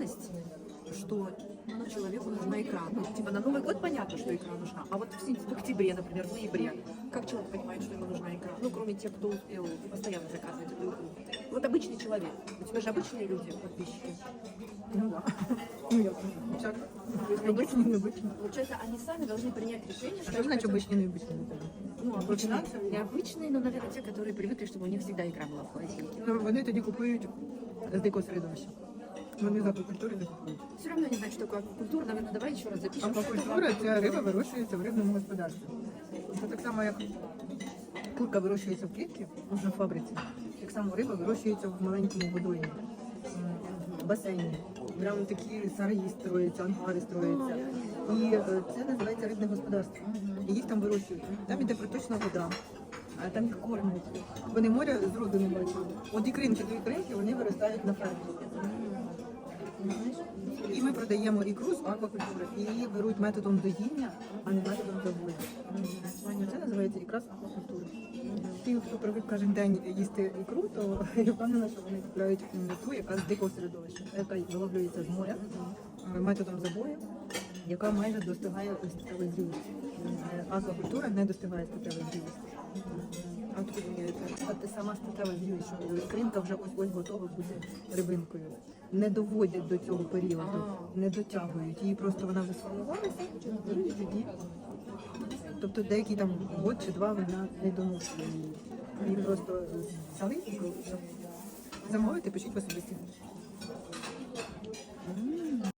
ценность, что ну, человеку нужна икра. Ну, типа на Новый год понятно, что икра нужна, а вот в, сентя- в октябре, например, в ноябре, как человек понимает, что ему нужна икра? Ну, кроме тех, кто успел постоянно заказывать эту икру. Вот обычный человек. У тебя же обычные люди, подписчики. Ну да. Ну я всяк. Обичні, не обичні. Получается, они сами должны принять решение, А что що они значить хотят- обичні, не обичні? Ну, обычные, Вакцинация? необычные, но, наверное, те, которые привыкли, чтобы у них всегда икра была в холодильнике. Ну, вони тоді купують з дикого середовища. Вони з аквакультури не купують. Все равно не знаю, что такое аквакультура. Наверное, давай еще раз запишем. Аквакультура це риба вирощується в рибному господарстві. Це так само, як курка вирощується в клітці на фабриці. Так само риба вирощується в маленькому водоймі, в басейні. Прямо такі сараї строяться, ангари строяться. І е, це називається рибне господарство. І їх там вирощують. Там іде проточна вода. А там їх кормять. Вони моря з роду не бачили. От ікринки до ікринки вони виростають на фермі. І ми продаємо ікру з аквакультури. Її беруть методом доїння, а не методом забою. Це називається ікра з аквакультури. Ті, хто привик кожен день їсти ікру, то я впевнена, що вони купляють ту, яка з дикого середовища, яка виловлюється з моря методом забою, яка майже достигає статевої зрілості. Аквакультура не достигає статевої зрілості. Наприклад, ти сама стикалася з юнішою, кринка вже ось ось готова бути рибинкою. Не доводять до цього періоду, не дотягують. Її просто вона вже тоді. Тобто деякий там год чи два вона не доношує її. Її просто взяли замовити, пишіть по собі.